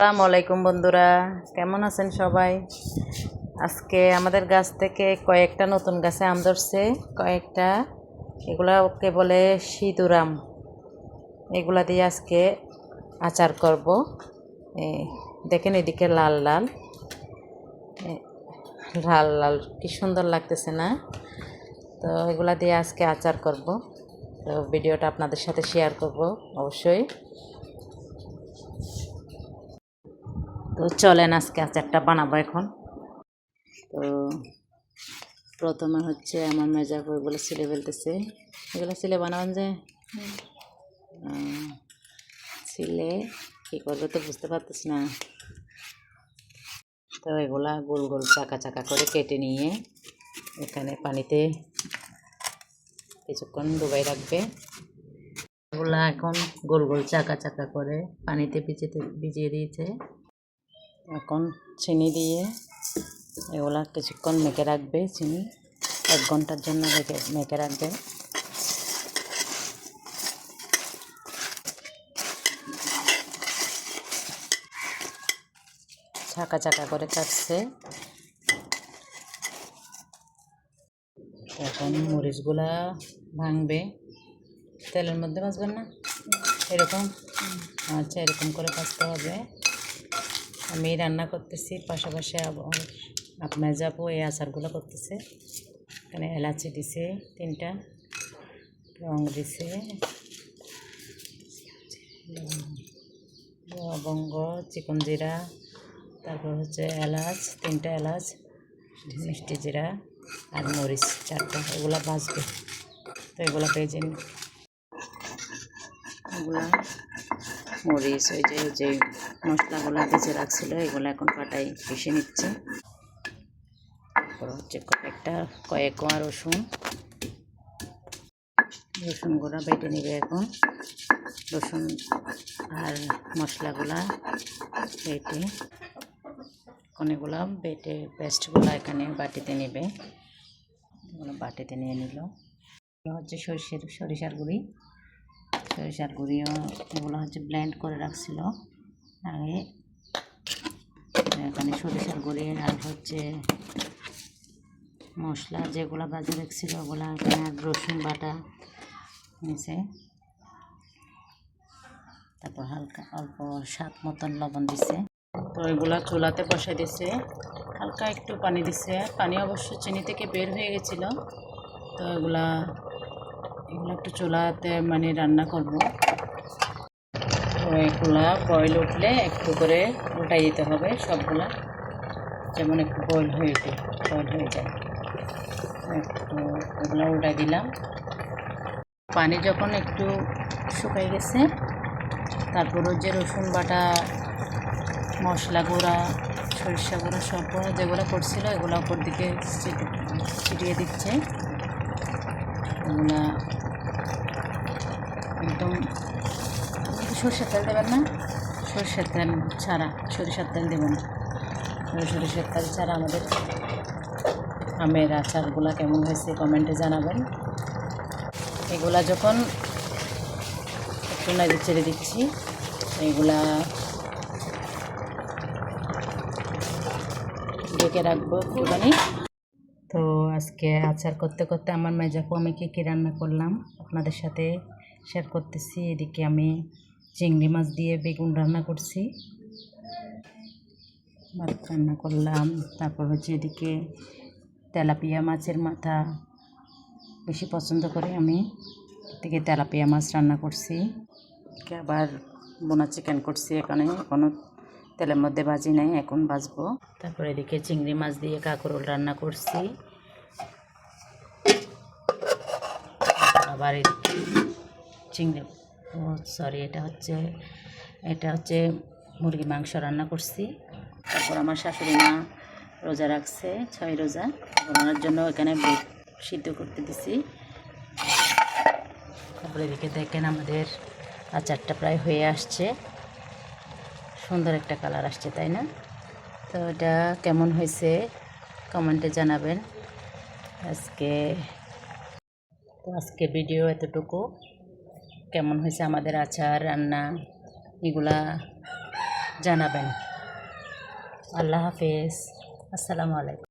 আসসালামু আলাইকুম বন্ধুরা, কেমন আছেন সবাই? আজকে আমাদের গাছ থেকে কয়েকটা নতুন গাছে আম ধরছে, কয়েকটা। এগুলা ওকে বলে সিঁদুরাম এগুলা দিয়ে আজকে আচার করব। দেখেন এদিকে লাল লাল। লাল লাল, কি সুন্দর লাগতেছে না? তো এগুলা দিয়ে আজকে আচার করব। তো ভিডিওটা আপনাদের সাথে শেয়ার করব, অবশ্যই। তো চলেন আজকে আচারটা বানাবো এখন। তো প্রথমে হচ্ছে আমার মেজা বইগুলো সিলে ফেলতেছে। এগুলো ছিলে বানাবেন যে? ছিলে কী করবে তো বুঝতে পারতেছি না। তো এগুলা গোল গোল চাকা চাকা করে কেটে নিয়ে এখানে পানিতে কিছুক্ষণ ডুবাই রাখবে। এগুলা এখন গোল গোল চাকা চাকা করে পানিতে ভিজিয়ে ভিজিয়ে দিয়েছে। এখন চিনি দিয়ে এগুলা কিছুক্ষণ মেখে রাখবে, চিনি এক ঘণ্টার জন্য রেখে, মেখে রাখবে। চাকা চাকা করে কাটছে। এখন মরিচগুলা ভাঙবে। তেলের মধ্যে ভাজবেন না? এরকম? আচ্ছা এরকম করে ভাজতে হবে। আমি রান্না করতেছি, পাশাপাশি আপনার যাব এই আচারগুলো করতেছে। এখানে এলাচি দিছে, তিনটা। রং দিছে। লবঙ্গ, চিকন জিরা, তারপর হচ্ছে এলাচ, তিনটা এলাচ, মিষ্টি জিরা আর মরিচ চারটা, এগুলো ভাজবে। তো এগুলো ভেজে নি এগুলা মরিচ, ওই যে যে মশলাগুলো ভেজে রাখছিল, এগুলো এখন পাটাই পিষে নিচ্ছে। তারপর হচ্ছে কয়েকটা কয়েক কোয়া রসুন। রসুন গুঁড়া বেটে নেবে এখন। রসুন আর মশলাগুলা বেটে অনেকগুলো বেটে পেস্টগুলো এখানে বাটিতে নেবে। এগুলো বাটিতে নিয়ে নিল। হচ্ছে সরিষার সরিষার গুঁড়ি। সরিষার গুঁড়িও এগুলো হচ্ছে ব্লেন্ড করে রাখছিল। আগে এখানে সরিষার গুঁড়ি আর হচ্ছে মশলা যেগুলো বাজে রাখছিল ওগুলো এখানে আর রসুন বাটা নিচে তারপর হালকা অল্প স্বাদ মতন লবণ দিছে। তো এগুলা চুলাতে বসে দিছে। হালকা একটু পানি দিছে। পানি অবশ্য চিনি থেকে বের হয়ে গেছিল। তো এগুলা এগুলো একটু চুলাতে মানে রান্না করব। তো এগুলা বয়েল উঠলে একটু করে উল্টাই দিতে হবে সবগুলা, যেমন একটু বয়েল হয়ে ওঠে বয়েল হয়ে যায়। একটু এগুলো উল্টাই দিলাম। পানি যখন একটু শুকাই গেছে, তারপর ওই যে রসুন বাটা, মশলা গুঁড়া, সরিষা গুঁড়া সব যেগুলো করছিল, এগুলো ওপর দিকে ছিটিয়ে দিচ্ছে। এগুলা একদম সরষের তেল দেবেন না? সরষের তেল ছাড়া, সরিষার তেল দেবেন সরিষার তেল ছাড়া আমাদের আমের আচারগুলো কেমন হয়েছে কমেন্টে জানাবেন। এগুলা যখন একটু নাড়ি ছেড়ে দিচ্ছি, এগুলা ঢেকে রাখব একটুখানি। আজকে আচার করতে করতে আমার মেজাকু, আমি কী কী রান্না করলাম আপনাদের সাথে শেয়ার করতেছি। এদিকে আমি চিংড়ি মাছ দিয়ে বেগুন রান্না করছি। ভাত রান্না করলাম। তারপর হচ্ছে এদিকে তেলাপিয়া মাছের মাথা বেশি পছন্দ করি আমি। এদিকে তেলাপিয়া মাছ রান্না করছি। আবার বোনা চিকেন করছি এখানে। এখনও তেলের মধ্যে ভাজি নাই, এখন ভাজবো। তারপর এদিকে চিংড়ি মাছ দিয়ে কাঁকরোল রান্না করছি। আবার চিংড়ি সরি এটা হচ্ছে এটা হচ্ছে মুরগি মাংস রান্না করছি। তারপর আমার শাশুড়ি মা রোজা রাখছে, ছয় রোজা। ওনার জন্য এখানে সিদ্ধ করতে দিছি। তারপরে এদিকে দেখেন আমাদের আচারটা প্রায় হয়ে আসছে। সুন্দর একটা কালার আসছে, তাই না? তো এটা কেমন হয়েছে কমেন্টে জানাবেন। আজকে, তো আজকে ভিডিও এতটুকু। কেমন হয়েছে আমাদের আচার, রান্না, এগুলা জানাবেন। আল্লাহ হাফেজ। আসসালামু আলাইকুম।